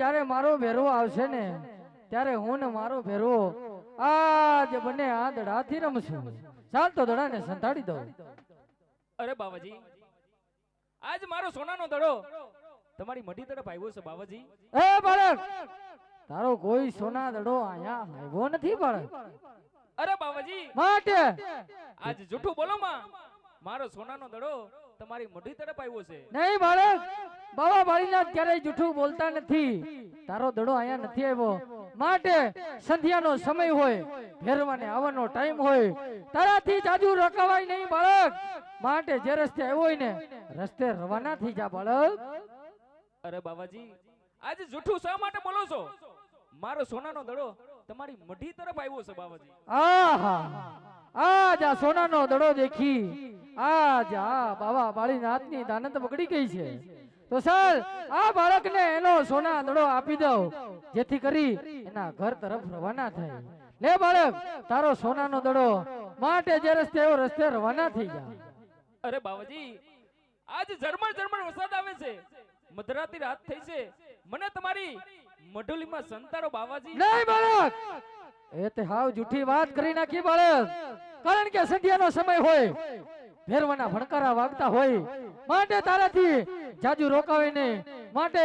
જ્યારે મારો ભેરવો આવશે ને ત્યારે હું ને મારો ભેરવો આજ બંને આ દડાથી રમશું. ચાલ તો દડાને સંતાડી દઉં. અરે બાવાજી આજ મારો સોનાનો દડો તમારી મઢી તરફ આવ્યો છે બાવાજી. એ બાળક તારો કોઈ સોના દડો અહીંયા આવ્યો નથી બાળક. અરે બાવાજી માટે. આજ જૂઠું બોલો માં મારો સોનાનો દડો તમારી મોઢી તરફ આવ્યો છે. નહીં બાળક બાબા બાળીનાથ ક્યારેય જૂઠું બોલતા નથી. તારો દડો અહીંયા નથી આવ્યો. માટે સંધ્યાનો સમય હોય ફેરવાને આવવાનો ટાઈમ હોય. તારાથી જાજુ રોકાવાય નહીં બાળક. માટે જે રસ્તે આવ્યો હોય ને રસ્તે રવાના થઈ જા બાળક. અરે બાબાજી આજે જૂઠું શા માટે બોલો છો? મારો સોનાનો દડો તમારી મઢી તરફ આવ્યો છે બાબાજી આહા. આ સોનાનો દડો દેખી આજ બાવા બાબા બાળીનાથની દાનત બગડી ગઈ છે. તો સર આ બાળકને એનો સોના દડો આપી દો જેથી કરી એના ઘર તરફ રવાના થાય. લે બાળક તારો સોનાનો દડો માટે જે રસ્તે એવો રસ્તે રવાના થઈ જા. અરે બાવાજી આજ ઝરમર ઝરમર વરસાદ આવે છે. મધરાતી રાત થઈ છે. મને તમારી મઢુલીમાં સંતારો બાવાજી. નહીં બાળક એ તે હાવ જૂઠી વાત કરી નાખી બાળક કારણ કે સંધ્યાનો સમય હોય ભેરવાના ભણકારા વાગતા હોય. માટે તારાથી જાજુ રોકાવે નહીં માટે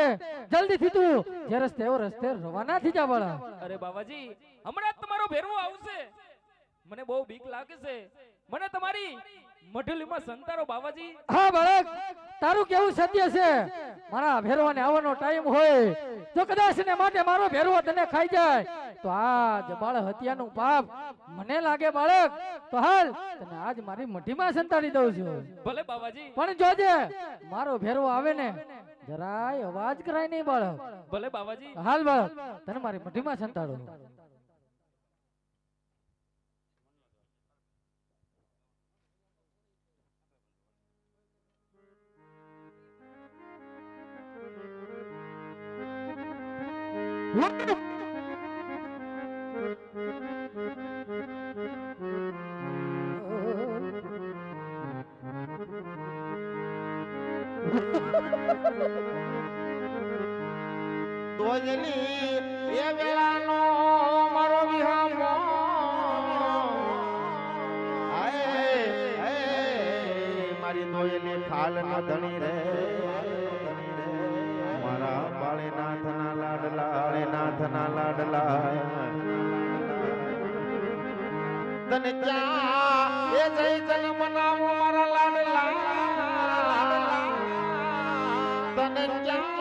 જલ્દીથી તું જે રસ્તે એવો રસ્તે રવાના થઈ જા બાળક અરે બાવાજી હમણાં તમારો ભેરવો આવશે. મને બહુ બીક લાગે છે મને તમારી મઢલીમાં સંતારો બાવાજી હા બાળક તારું કેવું સત્ય છે? મારા ભેરવાને આવવાનો ટાઈમ હોય. તો કદાચ ને માટે મારો ભેરવો તને ખાઈ જાય. તો આજ બાળ હત્યાનું પાપ મને લાગે બાળક. તો હાલ તને આજ મારી મઠીમાં સંતાડી દઉં છું. ભલે બાબાજી. પણ જોજે મારો ભેરવો આવે ને જરાય અવાજ કરાય નહીં બાળક. ભલે બાબાજી. હાલ બાળક તને મારી મઠીમાં સંતાડો દોજલી એ વેળાનો મારો મારી દોયલી ખાલ ન ધણી રે. મારા બાળીનાથ નાથના લાડલા બાળીનાથ ના લાડલા. તને ક્યાં એ જય જન મનાવો મારા લાડલા. તને ક્યાં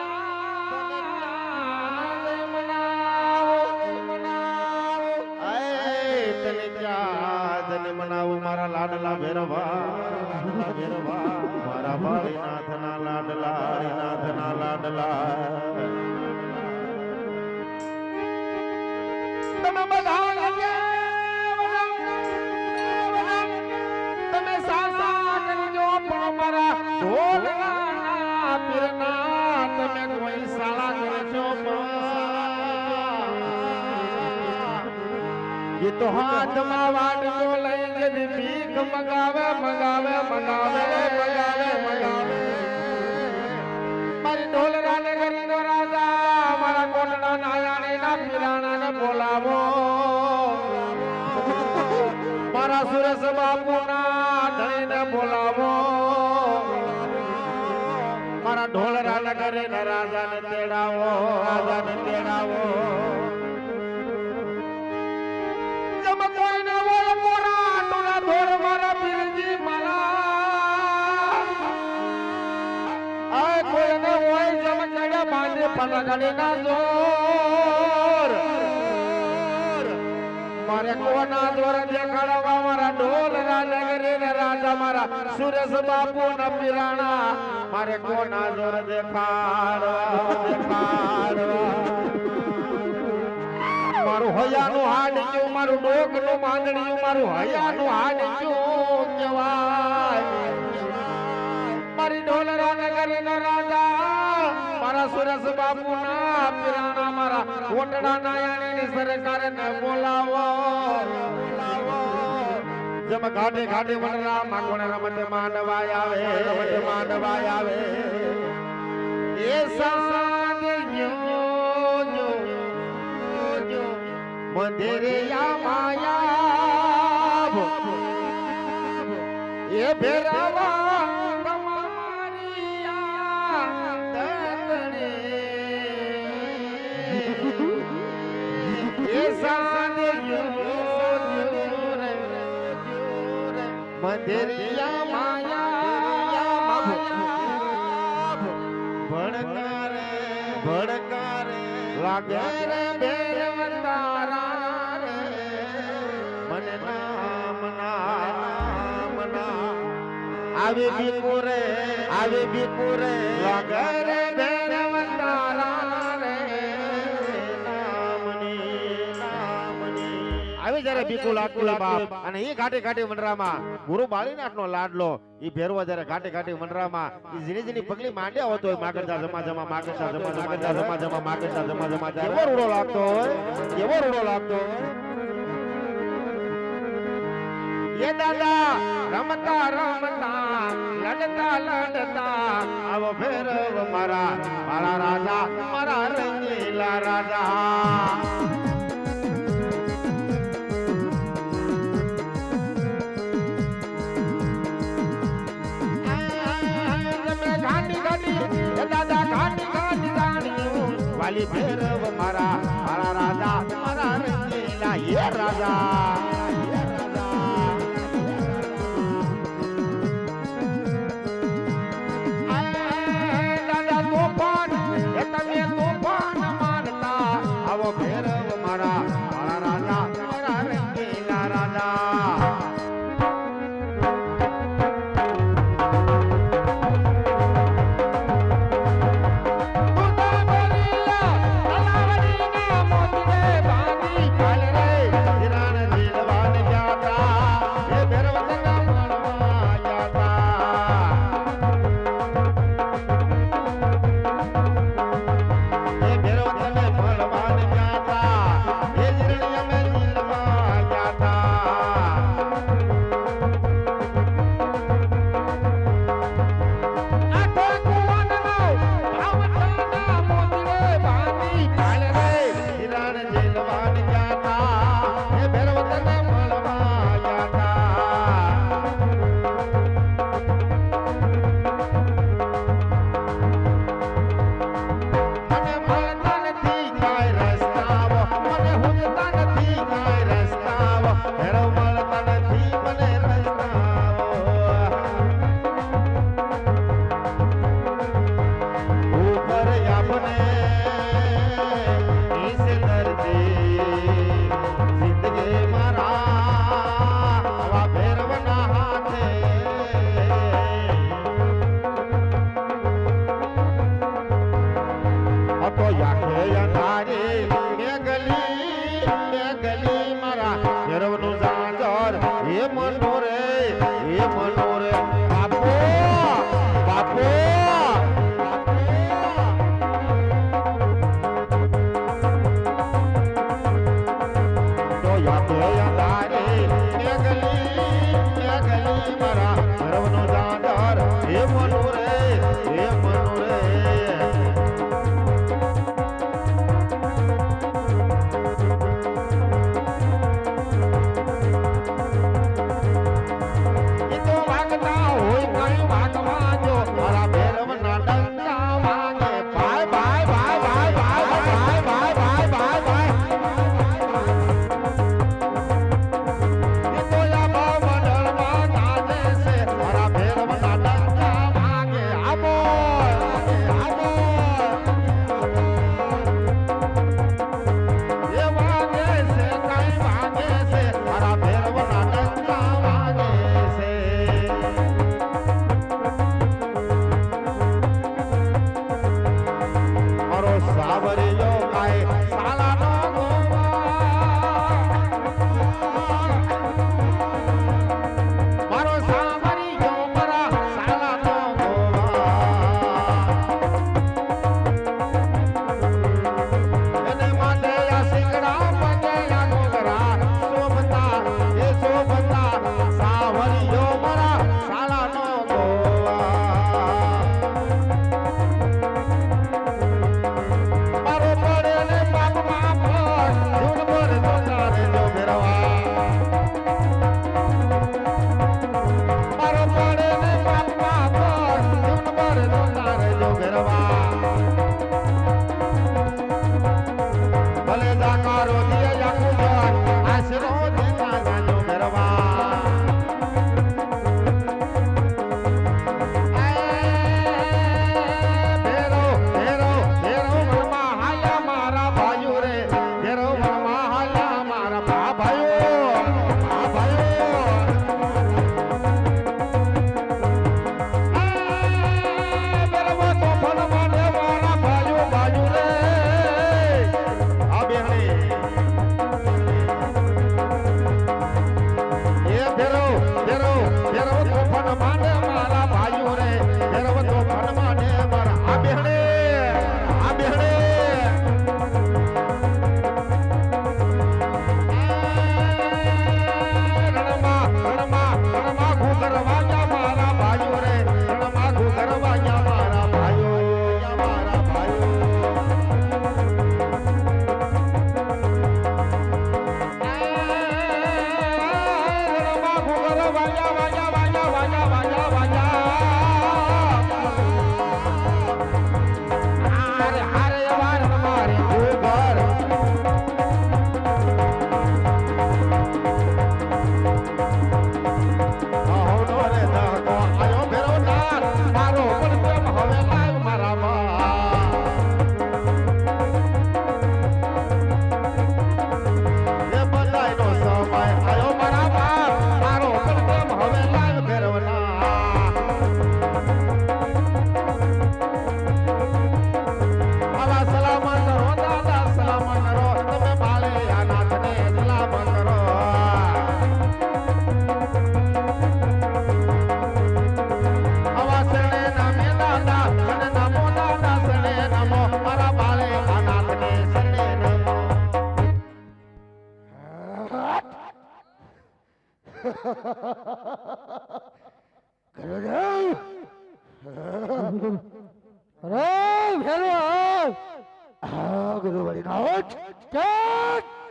મનાવો મારા લાડલા ભેરવા. ભેરવા. મારા બાળીનાથ ના લાડલા હરિનાથ લાડલા. મારા ઢોલના પીરના તમે કોઈ સાલા કરજો એ તો હાથમાં વાટકો લઈ જતી ભીખ મગાવે મગાવે મગાવે મગાવે મગાવે મારી ઢોલ રાને કરીને રાજા મારા કોટડા નાયાણી ના પીરાણા ને બોલાવો નગરે ને રાજાને તેડાવો રાજાને તેડાવો. મોરા કોના જોર દેખાડવા મારા ઢોલ રાનગરી ને રાજા મારા સુરેશ બાપુ ના પીરાણા. મારે કોના જોર દેખાડવા મારું હયાનું હાડક્યું, મારું ડોકનું માંદણિયું મારું હયાનું હાડક્યું કહેવાય. મારી ઢોલરા નગરી રાજા, મારા સુરેશ બાપુ ના પિરાણા, મારા નાયાણી ની સરકાર ને બોલાવો. જેમ ઘાટે ઘાટે વનરા માગોણ રમત માંડવાય આવે, રમત માંડવાય આવે. એ સાંજ જો મંદિરે મંદિરિયા માયા એ ભેરાવા મંદિરિયા માયા. ભણકારે ભણકારે લાગે રે બેરવતારા રે મને નામ નામ નામ આવે બીપુરે આવે બીપુરે લાગે આવી જ્યારે બીકુ લાગતું બાપ. અને એ ઘાટે ઘાટે મંડરામાં ગુરુ બાળીનાથ નો લાડલો એ ભેરવા જ્યારે ઘાટે ઘાટે મંડરામાં એ ઝીણી ઝીણી પગલી માંડ્યા હોતો હોય માગરતા જમા જમા માગરતા જમા માગરતા જમા જમા માગરતા જમા જમા કેવો રૂડો લાગતો હોય? કેવો રૂડો લાગતો હોય? એ દાદા રમતા રમતા લડતા લડતા આવો ભેરવ મારા મારા રાજા મારા રંગીલા રાજા. જાણ્યું વાલી ભેરવ મારા મારા રાજા મારા રંગીલા એ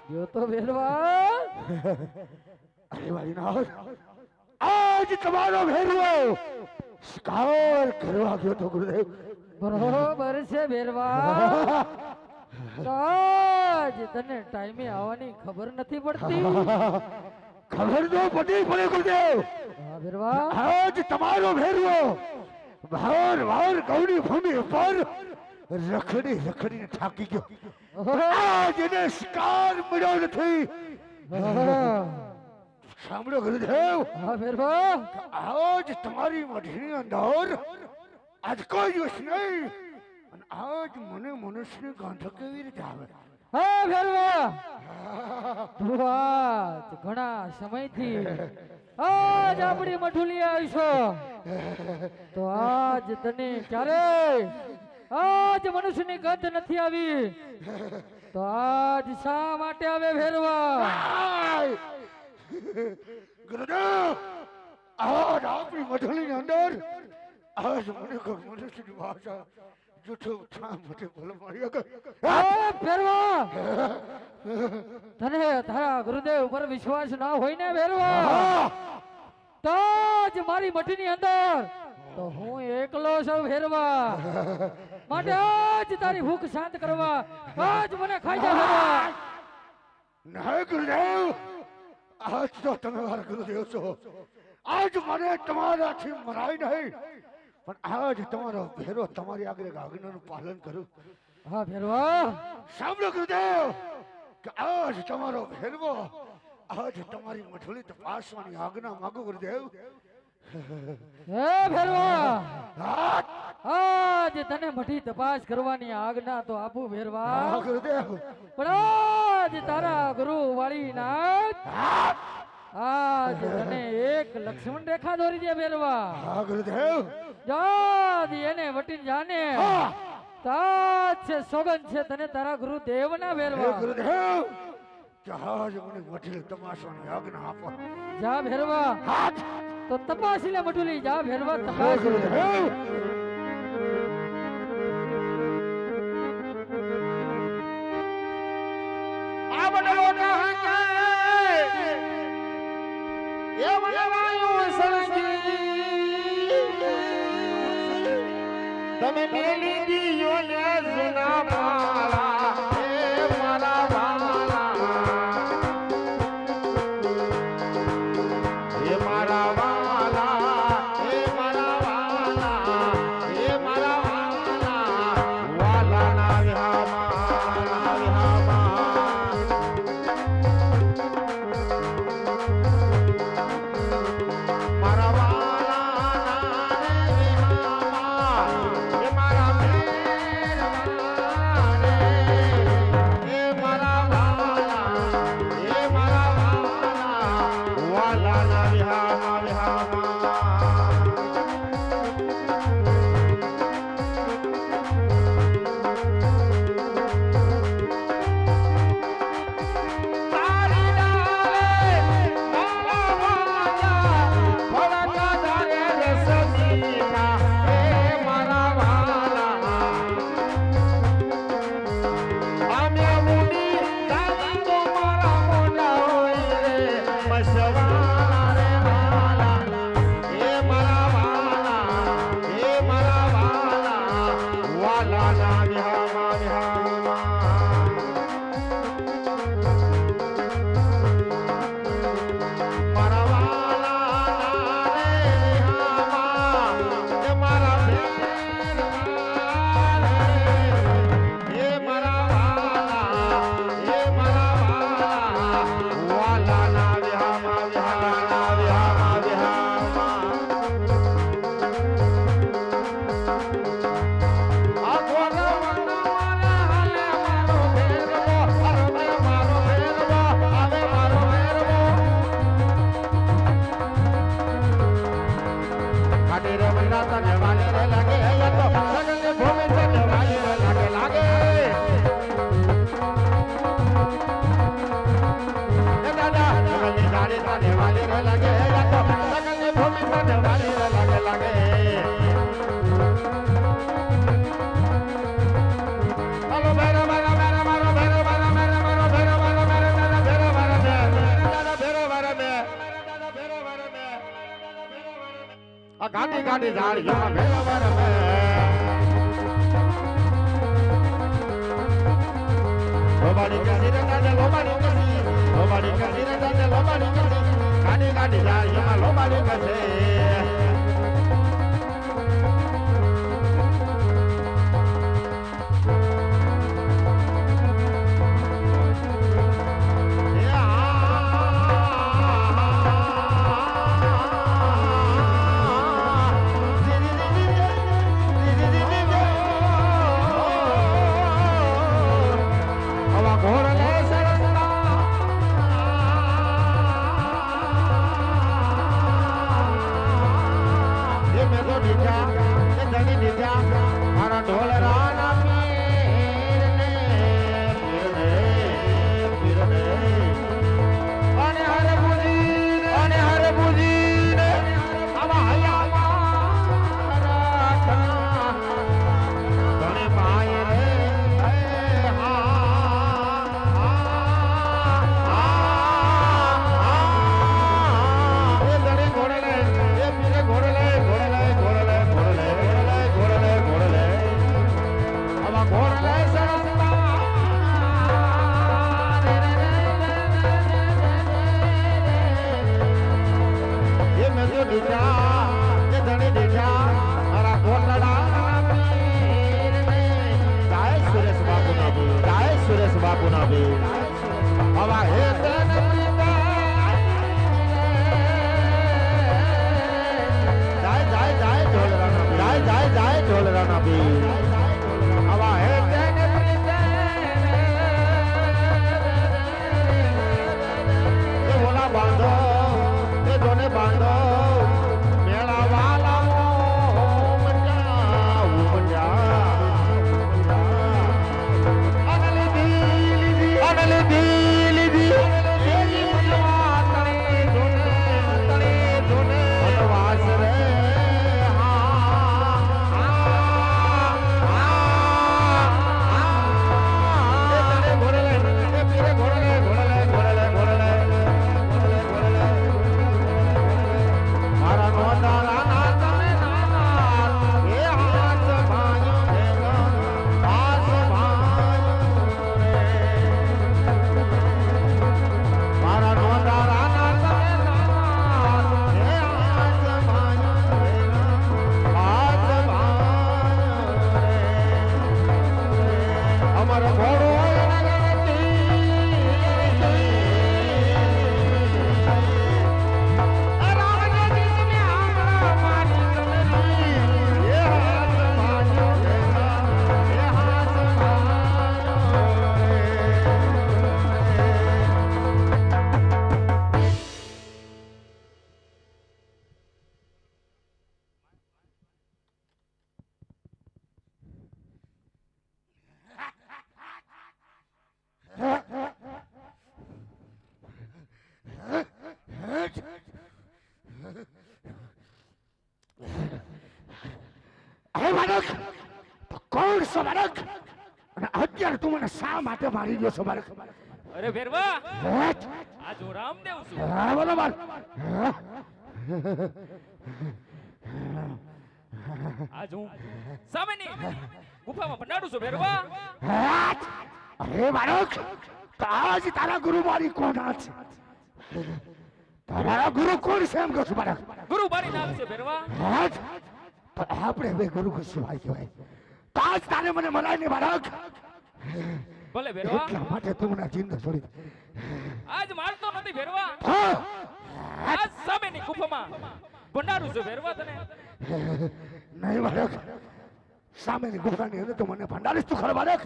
જો તો ભેરવા અરે વાળી આજ તમારો ભેરવો સ્કાર કરવા ગયો તો ગુરુદેવ બરોબર છે ભેરવા આજ તને ટાઈમે આવવાની ખબર નથી પડતી? ખબર તો પડી પડે ગુરુદેવ આજ તમારો ભેરવો. ભાર વાર કૌડી ભૂમિ ઉપર રખડી રખડીને થાકી ગયો. આજ એને શિકાર મળ્યો નથી. સાંભળો ગુરુદેવ. આજ તમારી મઢીની અંદર આજ કોઈ દિવસ નહીં. અને આજ મને મનુષ્યની ગાંઠ કેવી રીતે આવે? હા ભેરવા! તું ઘણા સમયથી આજ આપણી મઠુલી આવીશો. તો આજ તને ક્યારે? આજ મનુષ્યની ગંધ નથી આવી. તો આજ શા માટે આવે ભેરવા! ગુરુદેવ! આજ આપણી મઢલીની અંદર આજ મને મનુષ્યની ભાષા જૂઠો માટે ભલે તને તારા ગુરુદેવ ઉપર વિશ્વાસ ના હોય ને ભેરવા! તો જ મારી મઠીની અંદર તો હું એકલો છું ભેરવા! માટે આજ તારી ભૂખ શાંત કરવા આજ મને ખાઈ જા ભેરવા! નહીં ગુરુદેવ આજ તો તમે મારા ગુરુદેવ છો. આજ મને તમારાથી મરાય નહીં. પણ આજ તમારો ભેરો તમારી આગળ આજ્ઞાનું પાલન કરું. હા ભેરવા સાંભળો ગુરુદેવ કે આજ તમારો ભેરવો આજ તમારી મઠોલી તપાસવાની આજ્ઞા માગું ગુરુદેવ. હે ભેરવો. આજ તને મઠી તપાસ કરવાની આજ્ઞા તો આપું ભેરવા. ગુરુદેવ. પણ આજ તારા ગુરુ વાળી નાથ આજ તને એક લક્ષ્મણ રેખા દોરી દે ભેરવા હા ગુરુદેવ. જાદ એને વટીને જાને. તાજ છે સોગન છે તને તારા ગુરુ દેવ ના ભેરવા ગુરુદેવ. જહાજ મને મને તમાશો ની આજ્ઞા આપો. જા ભેરવા તો તપાસી લે મટુલી જા ભેરવા તપાસી તપાસ ગુરુદેવ. ગાડી ગાડી ઝાડીઓમાં ભેરો ભેરો બે લોબાડી કસી રે દાદા લોબાડી કસી લોબાડી કસી રે દાદા લોબાડી કસી ગાડી ગાડી ઝાડીઓમાં લોબાડી કસી હે બાળક તો કોણ છો બાળક અને અત્યારે તું મને શા માટે મારી ગયો છો બાળક અરે ભેરવા! આ જો રામદેવ છું. હા બરાબર? આજ હું. સામેની. ગુફામાં ભંડારું છું ભેરવા. અરે બાળક આજ તારા ગુરુ મારી કોણ છે? તારા ગુરુ કોણ છે એમ કહું છું બાળક. ગુરુ મારી નામ છે ભેરવા. તો આપણે બે ગુરુ કશું ભાઈ કહેવાય તાજ તારે મને મનાય નહીં બાળક. ભલે ભેરવા. એટલા માટે તું મને ચિંતા છોડી. આજ મારતો નથી ભેરવા. આજ સામેની ગુફામાં ભંડારું છું ભેરવા તને. નહીં બાળક. સામેની ગુફાની અંદર તો મને ભંડારીશ તું ખરો બાળક.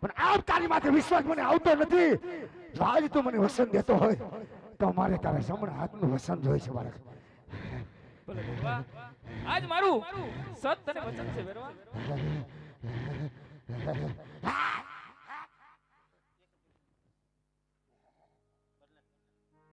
પણ આમ તારી માથે વિશ્વાસ મને આવતો નથી. જો આજ તું મને વસન દેતો હોય તો મારે તારા સમણ હાથનું વસન જોઈએ છે બાળક. ભલે ભેરવા આજ મારું સત અને વચન છે ભેરવા